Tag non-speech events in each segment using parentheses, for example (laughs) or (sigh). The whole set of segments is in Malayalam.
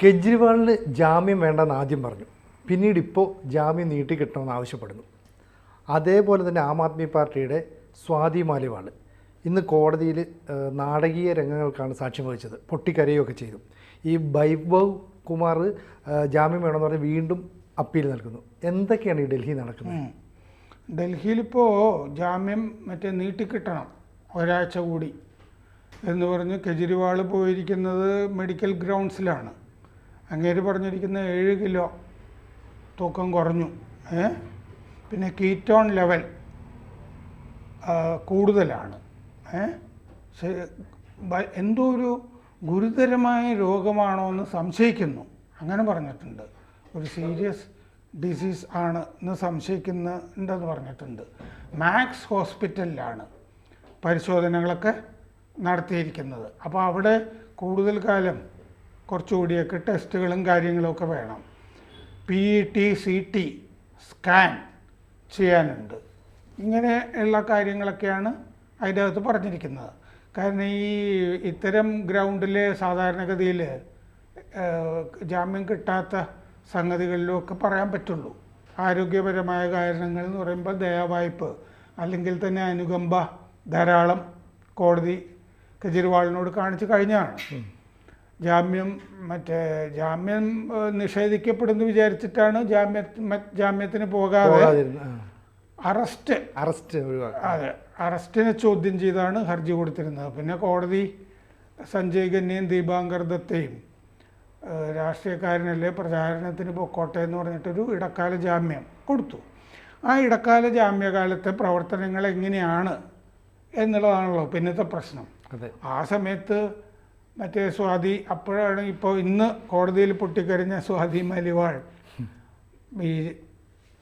കെജ്രിവാളിന് ജാമ്യം വേണ്ടെന്ന് ആദ്യം പറഞ്ഞു. പിന്നീട് ഇപ്പോൾ ജാമ്യം നീട്ടിക്കിട്ടണമെന്ന് ആവശ്യപ്പെടുന്നു. അതേപോലെ തന്നെ ആം ആദ്മി പാർട്ടിയുടെ സ്വാതി മാലിവാൾ ഇന്ന് കോടതിയിൽ നാടകീയ രംഗങ്ങൾക്കാണ് സാക്ഷ്യം വഹിച്ചത്. പൊട്ടിക്കരയുമൊക്കെ ചെയ്തു. ഈ വൈഭവ് കുമാർ ജാമ്യം വേണമെന്ന് പറഞ്ഞ് വീണ്ടും അപ്പീൽ നൽകുന്നു. എന്തൊക്കെയാണ് ഈ ഡൽഹി നടക്കുന്നത്. ഡൽഹിയിലിപ്പോൾ ജാമ്യം മറ്റേ നീട്ടിക്കിട്ടണം ഒരാഴ്ച കൂടി. എന്ന് പറഞ്ഞ് കെജ്രിവാൾ പോയിരിക്കുന്നത് മെഡിക്കൽ ഗ്രൗണ്ട്സിലാണ്. അങ്ങേര് പറഞ്ഞിരിക്കുന്ന ഏഴ് കിലോ തൂക്കം കുറഞ്ഞു. ഏ? പിന്നെ കീറ്റോൺ ലെവൽ കൂടുതലാണ്. ഏ? എന്തോ ഒരു ഗുരുതരമായ രോഗമാണോ എന്ന് സംശയിക്കുന്നു. അങ്ങനെ പറഞ്ഞിട്ടുണ്ട്. ഒരു സീരിയസ് ഡിസീസ് ആണ് എന്ന് സംശയിക്കുന്നുണ്ടെന്ന് പറഞ്ഞിട്ടുണ്ട്. മാക്സ് ഹോസ്പിറ്റലിലാണ് പരിശോധനകളൊക്കെ നടത്തിയിരിക്കുന്നത്. അപ്പോൾ അവിടെ കൂടുതൽ കാലം കുറച്ചുകൂടിയൊക്കെ ടെസ്റ്റുകളും കാര്യങ്ങളൊക്കെ വേണം. P E T C T scan ചെയ്യാനുണ്ട്. ഇങ്ങനെ ഉള്ള കാര്യങ്ങളൊക്കെയാണ് അതിന്റെ അകത്ത് പറഞ്ഞിരിക്കുന്നത്. കാരണം ഈ ഇത്തരം ഗ്രൗണ്ടിൽ സാധാരണഗതിയിൽ ജാമ്യം കിട്ടാത്ത സംഗതികളിലൊക്കെ പറയാൻ പറ്റുള്ളൂ. ആരോഗ്യപരമായ കാരണങ്ങൾ എന്ന് പറയുമ്പോൾ ദയാവായ്പ് അല്ലെങ്കിൽ തന്നെ അനുകമ്പ ധാരാളം കോടതി കെജ്രിവാളിനോട് കാണിച്ചു കഴിഞ്ഞാണ് ജാമ്യം മറ്റേ ജാമ്യം നിഷേധിക്കപ്പെടുന്നു വിചാരിച്ചിട്ടാണ് ജാമ്യ ജാമ്യത്തിന് പോകാതെ അറസ്റ്റ്. അറസ്റ്റ് അതെ. അറസ്റ്റിനെ ചോദ്യം ചെയ്താണ് ഹർജി കൊടുത്തിരുന്നത്. പിന്നെ കോടതി സഞ്ജയ് ഖന്നയും ദീപാങ്കർ ദത്തയും രാഷ്ട്രീയക്കാരനല്ലേ പ്രചാരണത്തിന് പൊക്കോട്ടെ എന്ന് പറഞ്ഞിട്ടൊരു ഇടക്കാല ജാമ്യം കൊടുത്തു. ആ ഇടക്കാല ജാമ്യകാലത്തെ പ്രവർത്തനങ്ങൾ എങ്ങനെയാണ് എന്നുള്ളതാണല്ലോ പിന്നത്തെ പ്രശ്നം. അതെ. ആ സമയത്ത് മറ്റേ സ്വാതി അപ്പോഴാണ് ഇപ്പോൾ ഇന്ന് കോടതിയിൽ പൊട്ടിക്കരിഞ്ഞ സ്വാതി മലിവാൾ ഈ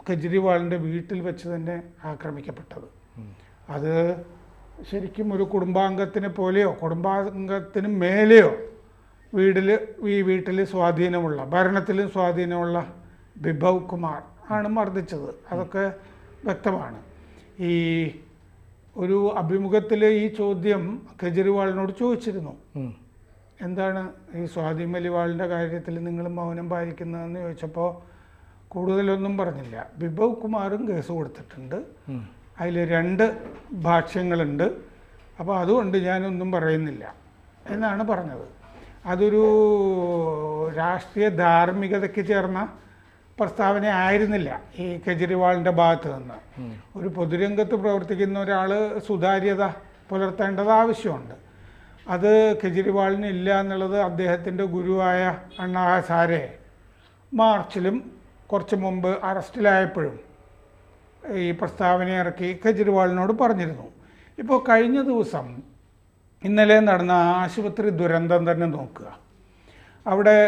കെജ്രിവാളിന്റെ വീട്ടിൽ വെച്ച് തന്നെ ആക്രമിക്കപ്പെട്ടത്. അത് ശരിക്കും ഒരു കുടുംബാംഗത്തിനെ പോലെയോ കുടുംബാംഗത്തിന് മേലെയോ വീട്ടിൽ ഈ വീട്ടിൽ സ്വാധീനമുള്ള ഭരണത്തിലും സ്വാധീനമുള്ള വിഭവ് കുമാർ ആണ് മർദ്ദിച്ചത്. അതൊക്കെ വ്യക്തമാണ്. ഈ ഒരു അഭിമുഖത്തിൽ ഈ ചോദ്യം കെജ്രിവാളിനോട് ചോദിച്ചിരുന്നു. എന്താണ് ഈ സ്വാതി മലിവാളിന്റെ കാര്യത്തിൽ നിങ്ങൾ മൗനം പാലിക്കുന്നതെന്ന് ചോദിച്ചപ്പോൾ കൂടുതലൊന്നും പറഞ്ഞില്ല. വിഭവ് കുമാറും കേസ് കൊടുത്തിട്ടുണ്ട്. അതിൽ രണ്ട് ഭാഷ്യങ്ങളുണ്ട് അപ്പോൾ അതുകൊണ്ട് ഞാനൊന്നും പറയുന്നില്ല എന്നാണ് പറഞ്ഞത്. അതൊരു രാഷ്ട്രീയ ധാർമ്മികതയ്ക്ക് ചേർന്ന പ്രസ്താവന ആയിരുന്നില്ല ഈ കെജ്രിവാളിന്റെ ഭാഗത്ത് നിന്ന്. ഒരു പൊതുരംഗത്ത് പ്രവർത്തിക്കുന്ന ഒരാൾ സുതാര്യത പുലർത്തേണ്ടത് ആവശ്യമുണ്ട്. അത് കെജ്രിവാളിന് ഇല്ല എന്നുള്ളത് അദ്ദേഹത്തിന്റെ ഗുരുവായ അണ്ണാ ഹസാരെ മാർച്ചിലും കുറച്ച് മുമ്പ് അറസ്റ്റിലായപ്പോഴും ഈ പ്രസ്താവന ഇറക്കി കെജ്രിവാളിനോട് പറഞ്ഞിരുന്നു. ഇപ്പോൾ കഴിഞ്ഞ ദിവസം ഇന്നലെ നടന്ന ആശുപത്രി ദുരന്തം തന്നെ നോക്കുക. അവിടെ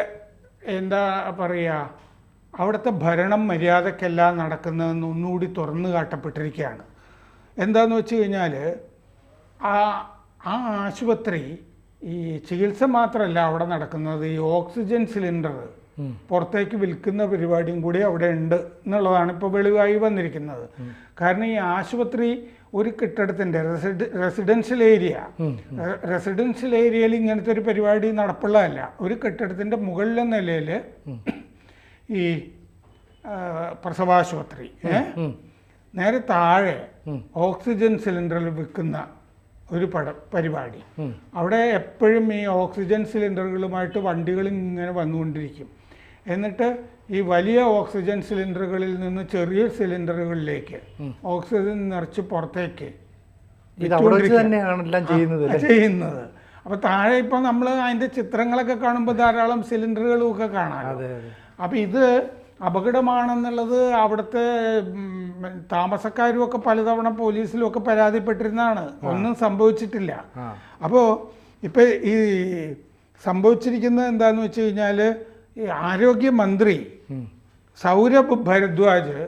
എന്താ പറയുക? അവിടുത്തെ ഭരണം മര്യാദക്കല്ല നടക്കുന്നതെന്ന് ഒന്നുകൂടി തുറന്നു കാട്ടപ്പെട്ടിരിക്കുകയാണ്. എന്താണെന്ന് വെച്ച് കഴിഞ്ഞാൽ ആ ആ ആശുപത്രി ഈ ചികിത്സ മാത്രമല്ല അവിടെ നടക്കുന്നത്. ഈ ഓക്സിജൻ സിലിണ്ടർ പുറത്തേക്ക് വിൽക്കുന്ന പരിപാടിയും കൂടി അവിടെ ഉണ്ട് എന്നുള്ളതാണ് ഇപ്പോൾ വെളിവായി വന്നിരിക്കുന്നത്. കാരണം ഈ ആശുപത്രി ഒരു കെട്ടിടത്തിന്റെ റെസിഡൻഷ്യൽ ഏരിയ. റെസിഡൻഷ്യൽ ഏരിയയിൽ ഇങ്ങനത്തെ ഒരു പരിപാടി നടപ്പുള്ളതല്ല. ഒരു കെട്ടിടത്തിന്റെ മുകളിലെ നിലയിൽ ഈ പ്രസവാശുപത്രി ഏഹ് നേരെ താഴെ ഓക്സിജൻ സിലിണ്ടറിൽ വിൽക്കുന്ന ഒരു പട പരിപാടി. അവിടെ എപ്പോഴും ഈ ഓക്സിജൻ സിലിണ്ടറുകളുമായിട്ട് വണ്ടികൾ ഇങ്ങനെ വന്നുകൊണ്ടിരിക്കും. എന്നിട്ട് ഈ വലിയ ഓക്സിജൻ സിലിണ്ടറുകളിൽ നിന്ന് ചെറിയ സിലിണ്ടറുകളിലേക്ക് ഓക്സിജൻ നിറച്ച് പുറത്തേക്ക് ചെയ്യുന്നത് അപ്പോൾ താഴെ ഇപ്പോൾ നമ്മൾ അതിന്റെ ചിത്രങ്ങളൊക്കെ കാണുമ്പോൾ ധാരാളം സിലിണ്ടറുകളും ഒക്കെ കാണാം അതെ അതെ. അപ്പം ഇത് അപകടമാണെന്നുള്ളത് അവിടുത്തെ താമസക്കാരും ഒക്കെ പലതവണ പോലീസിലും ഒക്കെ പരാതിപ്പെട്ടിരുന്നതാണ് ഒന്നും സംഭവിച്ചിട്ടില്ല. അപ്പോൾ ഇപ്പൊ ഈ സംഭവിച്ചിരിക്കുന്നത് എന്താന്ന് വെച്ച് കഴിഞ്ഞാൽ ഈ ആരോഗ്യമന്ത്രി. സൗരഭ് ഭരദ്വാജ്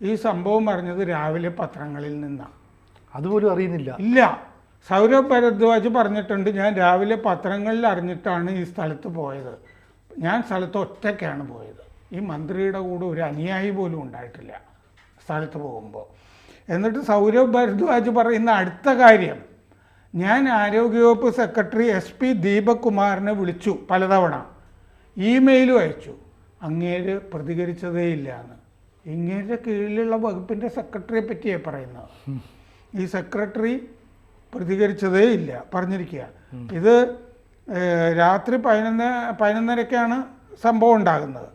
ഈ സംഭവം അറിഞ്ഞത് രാവിലെ പത്രങ്ങളിൽ നിന്നാണ് അതുപോലും അറിയുന്നില്ല. ഇല്ല. സൗരഭ് ഭരദ്വാജ് പറഞ്ഞിട്ടുണ്ട് ഞാൻ രാവിലെ പത്രങ്ങളിൽ അറിഞ്ഞിട്ടാണ് ഈ സ്ഥലത്ത് പോയത്. ഞാൻ സ്ഥലത്ത് ഒറ്റയ്ക്കാണ് പോയത്. ഈ മന്ത്രിയുടെ കൂടെ ഒരു അനുയായി പോലും ഉണ്ടായിട്ടില്ല സ്ഥലത്ത് പോകുമ്പോൾ. എന്നിട്ട് സൗരവ് ഭരദ്വാജ് പറയുന്ന അടുത്ത കാര്യം. ഞാൻ ആരോഗ്യവകുപ്പ് സെക്രട്ടറി എസ് പി ദീപക് കുമാറിനെ വിളിച്ചു പലതവണ. ഇമെയിലും അയച്ചു. അങ്ങേര് പ്രതികരിച്ചതേ ഇല്ല എന്ന്. ഇങ്ങേരുടെ കീഴിലുള്ള വകുപ്പിന്റെ സെക്രട്ടറിയെ പറ്റിയേ പറയുന്നത്. ഈ സെക്രട്ടറി പ്രതികരിച്ചതേ ഇല്ല. പറഞ്ഞിരിക്കുക. ഇത് രാത്രി പതിനൊന്ന് പതിനൊന്നരക്കാണ് സംഭവം ഉണ്ടാകുന്നത്.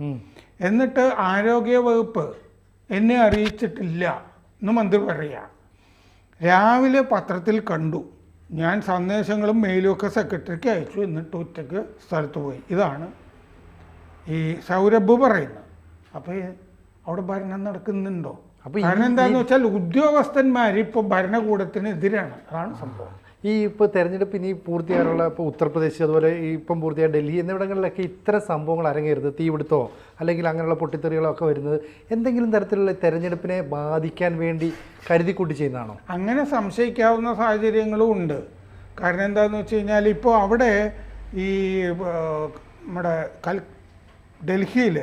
എന്നിട്ട് ആരോഗ്യ വകുപ്പ് എന്നെ അറിയിച്ചിട്ടില്ല എന്ന് മന്ത്രി പറയുക രാവിലെ പത്രത്തിൽ കണ്ടു. ഞാൻ സന്ദേശങ്ങളും മെയിലും ഒക്കെ സെക്രട്ടറിക്ക് അയച്ചു. എന്നിട്ട് ഉച്ചയ്ക്ക് സ്ഥലത്ത് പോയി. ഇതാണ് ഈ സൗരഭ് പറയുന്നത്. അപ്പോൾ അവിടെ ഭരണം നടക്കുന്നുണ്ടോ? കാരണം എന്താണെന്ന് വെച്ചാൽ ഉദ്യോഗസ്ഥന്മാർ ഇപ്പോൾ ഭരണകൂടത്തിന് എതിരാണ് അതാണ് സംഭവം. ഈ ഇപ്പോൾ തെരഞ്ഞെടുപ്പ് ഇനി പൂർത്തിയാകാനുള്ള ഇപ്പോൾ ഉത്തർപ്രദേശ് അതുപോലെ ഇപ്പം പൂർത്തിയായ ഡൽഹി എന്നിവിടങ്ങളിലൊക്കെ ഇത്തരം സംഭവങ്ങൾ അരങ്ങേറുന്നത് തീപിടുത്തോ അല്ലെങ്കിൽ അങ്ങനെയുള്ള പൊട്ടിത്തെറികളോ ഒക്കെ വരുന്നത് എന്തെങ്കിലും തരത്തിലുള്ള തെരഞ്ഞെടുപ്പിനെ ബാധിക്കാൻ വേണ്ടി കരുതിക്കൂട്ടി ചെയ്യുന്നതാണോ? അങ്ങനെ സംശയിക്കാവുന്ന സാഹചര്യങ്ങളും ഉണ്ട്. കാരണം എന്താണെന്ന് വെച്ച് കഴിഞ്ഞാൽ ഇപ്പോൾ അവിടെ ഈ നമ്മുടെ കൽ ഡൽഹിയിൽ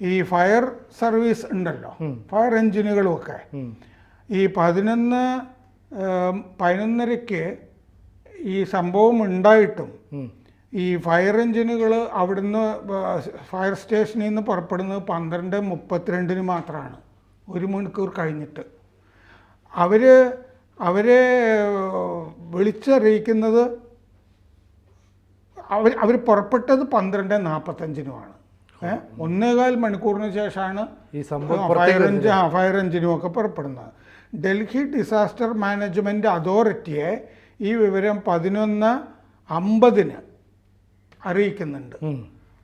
ഈ ഫയർ സർവീസ് ഉണ്ടല്ലോ. ഫയർ എഞ്ചിനുകളുമൊക്കെ ഈ പതിനൊന്ന് പതിനൊന്നരയ്ക്ക് ഈ സംഭവം ഉണ്ടായിട്ടും ഈ ഫയർ എഞ്ചിനുകൾ അവിടുന്ന് ഫയർ സ്റ്റേഷനിൽ നിന്ന് പുറപ്പെടുന്നത് പന്ത്രണ്ട് മുപ്പത്തിരണ്ടിന് മാത്രമാണ്. ഒരു മണിക്കൂർ കഴിഞ്ഞിട്ട്. അവർ അവരെ വിളിച്ചറിയിക്കുന്നത് അവർ അവർ പുറപ്പെട്ടത് പന്ത്രണ്ട് നാൽപ്പത്തഞ്ചിനുമാണ് ഏഹ് ഒന്നേകാൽ മണിക്കൂറിന് ശേഷമാണ് ഈ സംഭവം ഫയർ എഞ്ചിൻ ഫയർ എഞ്ചിനും ഒക്കെ പുറപ്പെടുന്നത്. ഡൽഹി ഡിസാസ്റ്റർ മാനേജ്മെന്റ് അതോറിറ്റിയെ ഈ വിവരം പതിനൊന്ന് അമ്പതിന് അറിയിക്കുന്നുണ്ട്.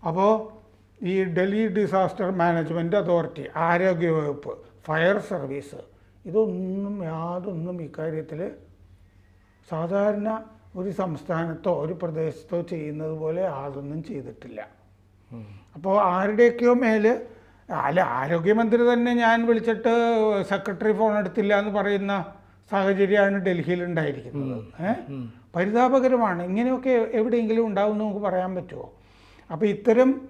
അപ്പോൾ ഈ ഡൽഹി ഡിസാസ്റ്റർ മാനേജ്മെന്റ് അതോറിറ്റി ആരോഗ്യവകുപ്പ് ഫയർ സർവീസ് ഇതൊന്നും യാതൊന്നും ഇക്കാര്യത്തിൽ സാധാരണ ഒരു സംസ്ഥാനത്തോ ഒരു പ്രദേശത്തോ ചെയ്യുന്നത് പോലെ യാതൊന്നും ചെയ്തിട്ടില്ല. അപ്പോൾ ആരുടെയൊക്കെയോ മേൽ അല്ല ആരോഗ്യമന്ത്രി തന്നെ ഞാൻ വിളിച്ചിട്ട് സെക്രട്ടറി ഫോൺ എടുത്തില്ല എന്ന് പറയുന്ന സാഹചര്യമാണ് ഡൽഹിയിൽ ഉണ്ടായിരിക്കുന്നത്. പരിതാപകരമാണ്. ഇങ്ങനെയൊക്കെ എവിടെയെങ്കിലും ഉണ്ടാവും എന്ന് നമുക്ക് പറയാൻ പറ്റുമോ? അപ്പോൾ ഇത്തരം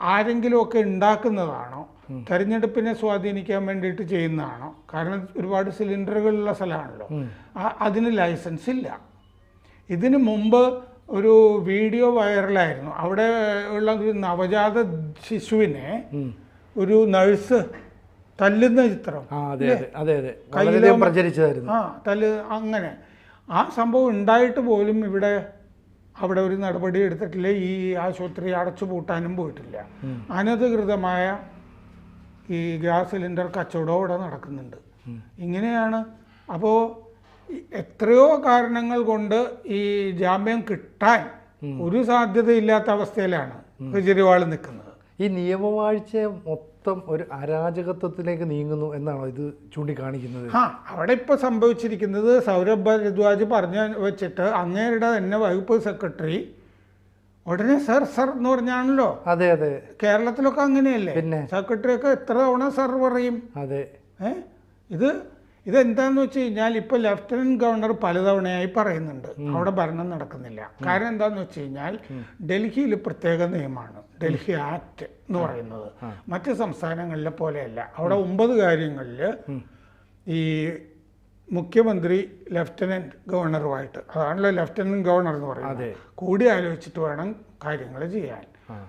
ആരെങ്കിലുമൊക്കെ ഉണ്ടാക്കുന്നതാണോ? തെരഞ്ഞെടുപ്പിനെ സ്വാധീനിക്കാൻ വേണ്ടിയിട്ട് ചെയ്യുന്നതാണോ? കാരണം ഒരുപാട് സിലിണ്ടറുകളുള്ള സ്ഥലമാണല്ലോ. അതിന് ലൈസൻസ് ഇല്ല. ഇതിനു മുമ്പ് ഒരു വീഡിയോ വൈറലായിരുന്നു. അവിടെ ഉള്ള ഒരു നവജാത ശിശുവിനെ ഒരു നഴ്സ് തല്ലുന്ന ചിത്രം. അതെ അതെ അതെ പ്രചരിച്ചതായിരുന്നു. ആ തല്ല് അങ്ങനെ. ആ സംഭവം ഉണ്ടായിട്ട് പോലും ഇവിടെ അവിടെ ഒരു നടപടി എടുത്തിട്ടില്ല. ഈ ആശുപത്രി അടച്ചു പൂട്ടാനും പോയിട്ടില്ല. അനധികൃതമായ ഈ ഗ്യാസ് സിലിണ്ടർ കച്ചവടം ഇവിടെ നടക്കുന്നുണ്ട്. ഇങ്ങനെയാണ്. അപ്പോൾ എത്രയോ കാരണങ്ങൾ കൊണ്ട് ഈ ജാമ്യം കിട്ടാൻ ഒരു സാധ്യത ഇല്ലാത്ത അവസ്ഥയിലാണ് കെജ്രിവാൾ നിൽക്കുന്നത്. ഈ നിയമവാഴ്ച മൊത്തം ഒരു അരാജകത്വത്തിലേക്ക് നീങ്ങുന്നു എന്നാണോ ഇത് ചൂണ്ടിക്കാണിക്കുന്നത്? ആ അവിടെ ഇപ്പോൾ സംഭവിച്ചിരിക്കുന്നത് സൗരഭ് ഭരദ്വാജ് പറഞ്ഞു വെച്ചിട്ട് അങ്ങേരുടെ തന്നെ വകുപ്പ് സെക്രട്ടറി ഉടനെ സർ സർ എന്ന് പറഞ്ഞാണല്ലോ. അതെ അതെ. കേരളത്തിലൊക്കെ അങ്ങനെയല്ലേ? പിന്നെ? സെക്രട്ടറി ഒക്കെ എത്ര തവണ സർ പറയും? അതെ. ഏ? ഇത് ഇതെന്താന്ന് വെച്ച് കഴിഞ്ഞാൽ ഇപ്പോൾ ലഫ്റ്റനന്റ് ഗവർണർ പലതവണയായി പറയുന്നുണ്ട്. അവിടെ ഭരണം നടക്കുന്നില്ല. കാരണം എന്താന്ന് വെച്ച് കഴിഞ്ഞാൽ ഡൽഹിയിൽ പ്രത്യേക നിയമമാണ്. ഡൽഹി ആക്ട് എന്ന് പറയുന്നത്. മറ്റ് സംസ്ഥാനങ്ങളിലെ പോലെയല്ല. അവിടെ ഒമ്പത് കാര്യങ്ങളിൽ ഈ മുഖ്യമന്ത്രി ലഫ്റ്റനന്റ് ഗവർണറുമായിട്ട് അതാണല്ലോ ലഫ്റ്റനന്റ് ഗവർണർ എന്ന് പറയുന്നത്. കൂടി ആലോചിച്ചിട്ട് വേണം കാര്യങ്ങൾ ചെയ്യാൻ.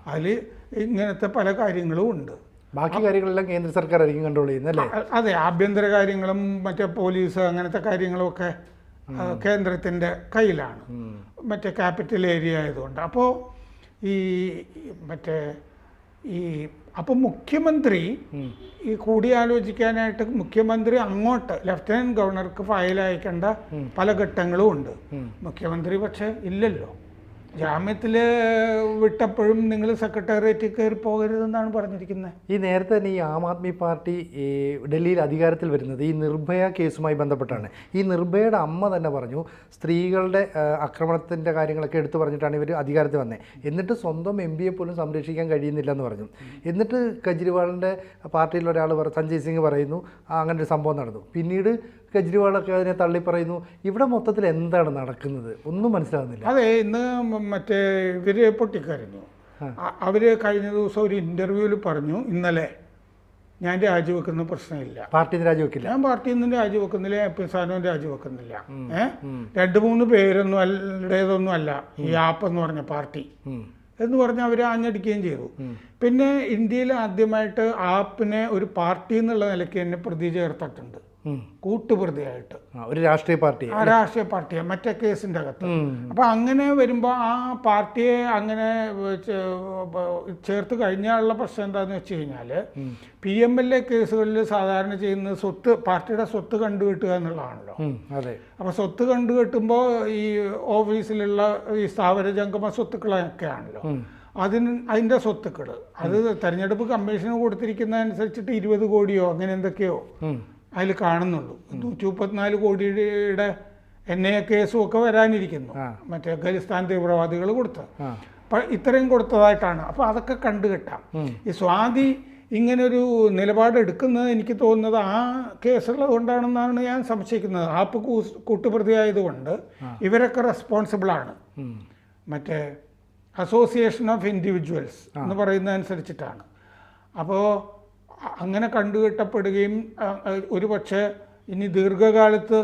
അതിൽ ഇങ്ങനത്തെ പല കാര്യങ്ങളും ഉണ്ട്. ബാക്കി കാര്യങ്ങളെല്ലാം കേന്ദ്ര സർക്കാർ ആയിരിക്കും കൺട്രോൾ ചെയ്യുന്നത് അല്ലേ? അതെ ആഭ്യന്തര കാര്യങ്ങളും മറ്റേ പോലീസ് അങ്ങനത്തെ കാര്യങ്ങളും ഒക്കെ കേന്ദ്രത്തിന്റെ കയ്യിലാണ്. മറ്റേ ക്യാപിറ്റൽ ഏരിയ ആയതുകൊണ്ട്. അപ്പോൾ ഈ മറ്റേ ഈ അപ്പോൾ മുഖ്യമന്ത്രി ഈ കൂടിയാലോചിക്കാനായിട്ട് മുഖ്യമന്ത്രി അങ്ങോട്ട് ലെഫ്റ്റനന്റ് ഗവർണർക്ക് ഫയൽ അയക്കേണ്ട പല ഘട്ടങ്ങളും ഉണ്ട്. മുഖ്യമന്ത്രി പക്ഷേ ഇല്ലല്ലോ. ജാമ്യത്തിൽ വിട്ടപ്പോഴും നിങ്ങൾ സെക്രട്ടേറിയറ്റിൽ കയറി പോകരുതെന്നാണ് പറഞ്ഞിരിക്കുന്നത് ഈ നേരത്തെ തന്നെ ഈ ആം ആദ്മി പാർട്ടി ഈ ഡൽഹിയിൽ അധികാരത്തിൽ വരുന്നത് ഈ നിർഭയ കേസുമായി ബന്ധപ്പെട്ടാണ്. ഈ നിർഭയയുടെ അമ്മ തന്നെ പറഞ്ഞു സ്ത്രീകളുടെ ആക്രമണത്തിന്റെ കാര്യങ്ങളൊക്കെ എടുത്തു പറഞ്ഞിട്ടാണ് ഇവർ അധികാരത്തിൽ വന്നത് എന്നിട്ട് സ്വന്തം എം പിയെ പോലും സംരക്ഷിക്കാൻ കഴിയുന്നില്ല എന്ന് പറഞ്ഞു. എന്നിട്ട് കെജ്രിവാളിന്റെ പാർട്ടിയിലൊരാൾ സഞ്ജയ് സിംഗ് പറയുന്നു "ആ, അങ്ങനെ ഒരു സംഭവം നടന്നു. പിന്നീട് കെജ്രിവാളൊക്കെ അതിനെ തള്ളി പറയുന്നു ഇവിടെ മൊത്തത്തിൽ എന്താണ് നടക്കുന്നത്? ഒന്നും മനസ്സിലാകുന്നില്ല അതെ ഇന്ന് മറ്റേ ഇവർ പൊട്ടിക്കരഞ്ഞു. അവർ കഴിഞ്ഞ ദിവസം ഒരു ഇന്റർവ്യൂവിൽ പറഞ്ഞു ഇന്നലെ ഞാൻ രാജിവെക്കുന്ന പ്രശ്നമില്ല. പാർട്ടി രാജിവെക്കില്ല. ഞാൻ പാർട്ടിയിൽ നിന്ന് രാജിവെക്കുന്നില്ല എം പി സാധനവും രാജിവെക്കുന്നില്ല. ഏഹ് രണ്ട് മൂന്ന് പേരൊന്നും അല്ലേതൊന്നും അല്ല ഈ ആപ്പ് എന്ന് പറഞ്ഞ പാർട്ടി. എന്ന് പറഞ്ഞ് അവർ ആഞ്ഞടിക്കുകയും ചെയ്തു. പിന്നെ ഇന്ത്യയിൽ ആദ്യമായിട്ട് ആപ്പിനെ ഒരു പാർട്ടി എന്നുള്ള നിലയ്ക്ക് തന്നെ പ്രതി ചേർത്തിട്ടുണ്ട്. കൂട്ടുപ്രതിയായിട്ട്. ഒരു രാഷ്ട്രീയ പാർട്ടി ആ രാഷ്ട്രീയ പാർട്ടിയെ മറ്റേ കേസിന്റെ അകത്ത്. അപ്പോൾ അപ്പൊ അങ്ങനെ വരുമ്പോൾ ആ പാർട്ടിയെ അങ്ങനെ ചേർത്ത് കഴിഞ്ഞാലുള്ള പ്രശ്നം എന്താന്ന് വെച്ച് കഴിഞ്ഞാൽ പി എം എൽ എ കേസുകളിൽ സാധാരണ ചെയ്യുന്നത് സ്വത്ത് പാർട്ടിയുടെ സ്വത്ത് കണ്ടുകെട്ടുക എന്നുള്ളതാണല്ലോ. അതെ. അപ്പോൾ സ്വത്ത് കണ്ടുകെട്ടുമ്പോൾ ഈ ഓഫീസിലുള്ള ഈ സ്ഥാപന ജംഗമ സ്വത്തുക്കളൊക്കെ ആണല്ലോ. അതിന് അതിന്റെ സ്വത്തുക്കൾ അത് തെരഞ്ഞെടുപ്പ് കമ്മീഷന് കൊടുത്തിരിക്കുന്നതനുസരിച്ചിട്ട് ഇരുപത് കോടിയോ അങ്ങനെ എന്തൊക്കെയോ. അതിൽ കാണുന്നുള്ളൂ. നൂറ്റി മുപ്പത്തിനാല് കോടിയുടെ എൻ ഐ എ കേസും ഒക്കെ വരാനിരിക്കുന്നു. മറ്റേ ഖലിസ്ഥാൻ തീവ്രവാദികൾ കൊടുത്ത. അപ്പം ഇത്രയും കൊടുത്തതായിട്ടാണ്. അപ്പോൾ അതൊക്കെ കണ്ടു കിട്ടാം. ഈ സ്വാതി ഇങ്ങനൊരു നിലപാട് എടുക്കുന്നത് എനിക്ക് തോന്നുന്നത് ആ കേസുള്ളത് കൊണ്ടാണെന്നാണ് ഞാൻ സംശയിക്കുന്നത്. ആപ്പ് കൂസ്- കൂട്ടുപ്രതിയായതുകൊണ്ട് ഇവരൊക്കെ റെസ്പോൺസിബിളാണ്. മറ്റേ അസോസിയേഷൻ ഓഫ് ഇൻഡിവിജ്വൽസ് എന്ന് പറയുന്നതനുസരിച്ചിട്ടാണ്. അപ്പോൾ അങ്ങനെ കണ്ടുകെട്ടപ്പെടുകയും ഒരു പക്ഷേ ഇനി ദീർഘകാലത്ത്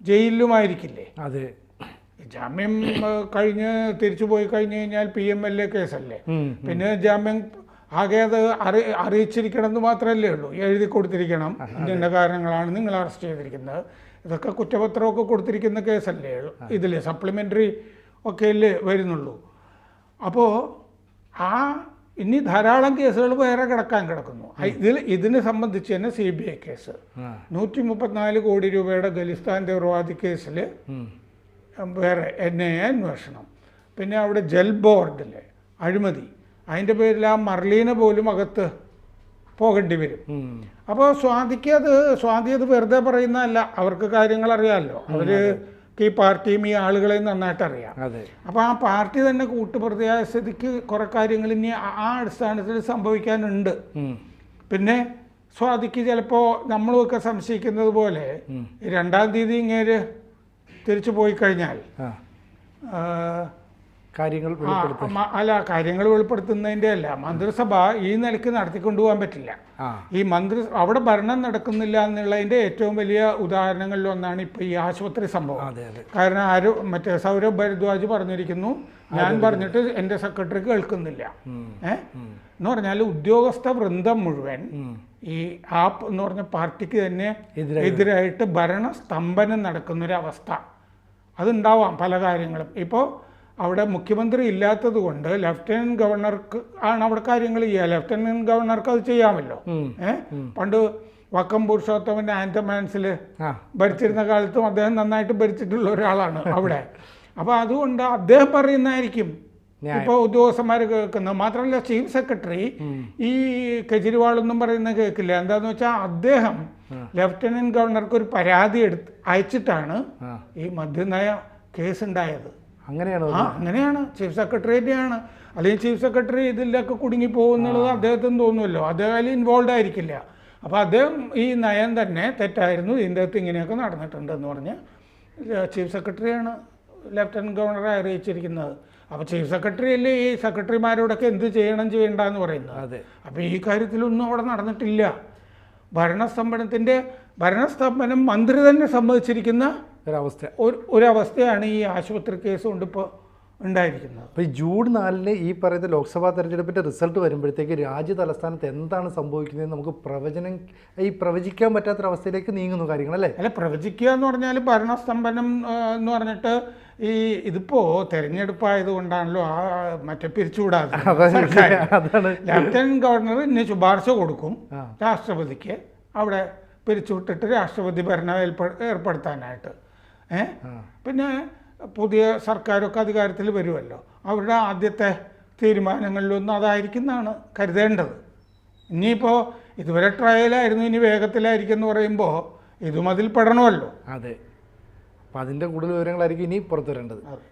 ജയിലിലുമായിരിക്കില്ലേ? അതെ. ജാമ്യം കഴിഞ്ഞ് തിരിച്ചു പോയി കഴിഞ്ഞു കഴിഞ്ഞാൽ പി എം എൽ എ കേസല്ലേ? പിന്നെ ജാമ്യം ആകെ അത് അറി അറിയിച്ചിരിക്കണം എന്ന് മാത്രമല്ലേ ഉള്ളൂ. എഴുതി കൊടുത്തിരിക്കണം. ഇതിന്റെ കാരണങ്ങളാണ് നിങ്ങൾ അറസ്റ്റ് ചെയ്തിരിക്കുന്നത്. ഇതൊക്കെ കുറ്റപത്രമൊക്കെ കൊടുത്തിരിക്കുന്ന കേസല്ലേ ഇതിൽ സപ്ലിമെന്ററി ഒക്കെ അല്ലേ വരുന്നുള്ളൂ. അപ്പോൾ ആ ഇനി ധാരാളം കേസുകൾ വേറെ കിടക്കാൻ കിടക്കുന്നു. ഇതിൽ ഇതിനെ സംബന്ധിച്ച് തന്നെ സി ബി ഐ കേസ്. നൂറ്റി മുപ്പത്തിനാല് കോടി രൂപയുടെ ഖലിസ്ഥാൻ തീവ്രവാദി കേസിൽ. വേറെ എൻ ഐ എ അന്വേഷണം. പിന്നെ അവിടെ ജൽ ബോർഡിലെ അഴിമതി. അതിന്റെ പേരിൽ ആ മർലീനെ പോലും അകത്ത് പോകേണ്ടി വരും. അപ്പോൾ സ്വാതിക്ക് അത് സ്വാതി അത് വെറുതെ പറയുന്നതല്ല. അവർക്ക് കാര്യങ്ങൾ അറിയാമല്ലോ അവർ ഈ പാർട്ടിയും ഈ ആളുകളെയും നന്നായിട്ട് അറിയാം അപ്പോൾ ആ പാർട്ടി തന്നെ കൂട്ടുപ്രതിയായ സ്ഥിതിക്ക് കുറേ കാര്യങ്ങൾ ഇനി ആ- അടിസ്ഥാനത്തിൽ സംഭവിക്കാനുണ്ട്. പിന്നെ സ്വാതിക്ക് ചിലപ്പോൾ നമ്മളൊക്കെ സംശയിക്കുന്നത് പോലെ രണ്ടാം തീയതി ഇങ്ങേര് തിരിച്ചു പോയി കഴിഞ്ഞാൽ കാര്യങ്ങൾ അല്ല കാര്യങ്ങൾ വെളിപ്പെടുത്തുന്നതിന്റെ അല്ല. മന്ത്രിസഭ ഈ നിലയ്ക്ക് നടത്തിക്കൊണ്ടുപോകാൻ പറ്റില്ല. ഈ മന്ത്രി അവിടെ ഭരണം നടക്കുന്നില്ല എന്നുള്ളതിന്റെ ഏറ്റവും വലിയ ഉദാഹരണങ്ങളിൽ ഒന്നാണ് ഇപ്പോൾ ഈ ആശുപത്രി സംഭവം. കാരണം ആരോ മറ്റേ സൗരഭ് ഭരദ്വാജ് പറഞ്ഞിരിക്കുന്നു. ഞാൻ പറഞ്ഞിട്ട് എന്റെ സെക്രട്ടറി കേൾക്കുന്നില്ല. ഏഹ് എന്ന് പറഞ്ഞാൽ ഉദ്യോഗസ്ഥ വൃന്ദം മുഴുവൻ ഈ ആപ്പ് എന്ന് പറഞ്ഞ പാർട്ടിക്ക് തന്നെ എതിരായി. എതിരായിട്ട് ഭരണ സ്തംഭനം നടക്കുന്നൊരവസ്ഥ. അതുണ്ടാവാം പല കാര്യങ്ങളും. ഇപ്പോൾ അവിടെ മുഖ്യമന്ത്രി ഇല്ലാത്തത് കൊണ്ട് ലഫ്റ്റനന്റ് ഗവർണർക്ക് ആണ് അവിടെ കാര്യങ്ങൾ ചെയ്യുക. ലഫ്റ്റനന്റ് ഗവർണർക്ക് അത് ചെയ്യാമല്ലോ. ഏഹ് പണ്ട് വക്കം പുരുഷോത്തമന്റെ ആൻഡമാൻസിൽ ഭരിച്ചിരുന്ന കാലത്തും അദ്ദേഹം നന്നായിട്ട് ഭരിച്ചിട്ടുള്ള ഒരാളാണ് അവിടെ. അപ്പോൾ അതുകൊണ്ട് അദ്ദേഹം പറയുന്നതായിരിക്കും. ഇപ്പോൾ ഉദ്യോഗസ്ഥന്മാർ കേൾക്കുന്നത്. മാത്രമല്ല ചീഫ് സെക്രട്ടറി ഈ കെജ്രിവാൾ ഒന്നും പറയുന്നത് കേൾക്കില്ല. എന്താന്ന് വെച്ചാൽ അദ്ദേഹം ലഫ്റ്റനന്റ് ഗവർണർക്ക് ഒരു പരാതി എടുത്ത് അയച്ചിട്ടാണ് ഈ മദ്യനയ കേസ് ഉണ്ടായത് അങ്ങനെയാണോ ആ അങ്ങനെയാണ്. ചീഫ് സെക്രട്ടറിയാണ് അല്ലെങ്കിൽ ചീഫ് സെക്രട്ടറി ഇതിലൊക്കെ കുടുങ്ങി പോകുന്നുള്ളത് അദ്ദേഹത്തിന് തോന്നുമല്ലോ. അദ്ദേഹം അതിൽ ഇൻവോൾവ് ആയിരിക്കില്ല. അപ്പോൾ അദ്ദേഹം ഈ നയം തന്നെ തെറ്റായിരുന്നു. ഇതിന്റെ അകത്ത് ഇങ്ങനെയൊക്കെ നടന്നിട്ടുണ്ടെന്ന് പറഞ്ഞ് ചീഫ് സെക്രട്ടറിയാണ് ലെഫ്റ്റനന്റ് ഗവർണറെ അറിയിച്ചിരിക്കുന്നത്. അപ്പോൾ ചീഫ് സെക്രട്ടറി അല്ലേ ഈ സെക്രട്ടറിമാരോടൊക്കെ എന്ത് ചെയ്യണം ചെയ്യണ്ട എന്ന് പറയുന്നത്? അതെ. അപ്പോൾ ഈ കാര്യത്തിലൊന്നും അവിടെ നടന്നിട്ടില്ല. ഭരണസ്തംഭനത്തിന്റെ ഭരണസ്തംഭനം മന്ത്രി തന്നെ സമ്മതിച്ചിരിക്കുന്ന ഒരവസ്ഥ. ഒരു ഒരവസ്ഥയാണ് ഈ ആശുപത്രി കേസ് കൊണ്ട് ഇപ്പോൾ ഉണ്ടായിരിക്കുന്നത്. അപ്പോൾ ഈ ജൂൺ നാലിന് ഈ പറയുന്ന ലോക്സഭാ തെരഞ്ഞെടുപ്പിന്റെ റിസൾട്ട് വരുമ്പോഴത്തേക്ക് രാജ്യ തലസ്ഥാനത്ത് എന്താണ് സംഭവിക്കുന്നത് നമുക്ക് പ്രവചനം ഈ പ്രവചിക്കാൻ പറ്റാത്തൊരവസ്ഥയിലേക്ക് നീങ്ങുന്നു കാര്യങ്ങൾ അല്ലേ അല്ല പ്രവചിക്കുക എന്ന് പറഞ്ഞാൽ ഭരണസ്തംഭനം എന്ന് പറഞ്ഞിട്ട് ഈ ഇതിപ്പോ തെരഞ്ഞെടുപ്പായത് കൊണ്ടാണല്ലോ ആ മറ്റേ പിരിച്ചുവിടാതെ. (laughs) ലഫ്റ്റനന്റ് ഗവർണർ ഇന്ന് ശുപാർശ കൊടുക്കും രാഷ്ട്രപതിക്ക് അവിടെ പിരിച്ചുവിട്ടിട്ട് രാഷ്ട്രപതി ഭരണം ഏർപ്പെ- ഏർപ്പെടുത്താനായിട്ട്. പിന്നെ പുതിയ സർക്കാരൊക്കെ അധികാരത്തിൽ വരുമല്ലോ. അവരുടെ ആദ്യത്തെ തീരുമാനങ്ങളിലൊന്നും അതായിരിക്കുന്നതാണ് കരുതേണ്ടത്. ഇനിയിപ്പോൾ ഇതുവരെ ട്രയലായിരുന്നു ഇനി വേഗത്തിലായിരിക്കും എന്ന് പറയുമ്പോൾ ഇതും അതിൽ പെടണമല്ലോ. അതെ. അപ്പം അതിന്റെ കൂടുതൽ വിവരങ്ങളായിരിക്കും ഇനി പുറത്തു വരേണ്ടത്. അതെ.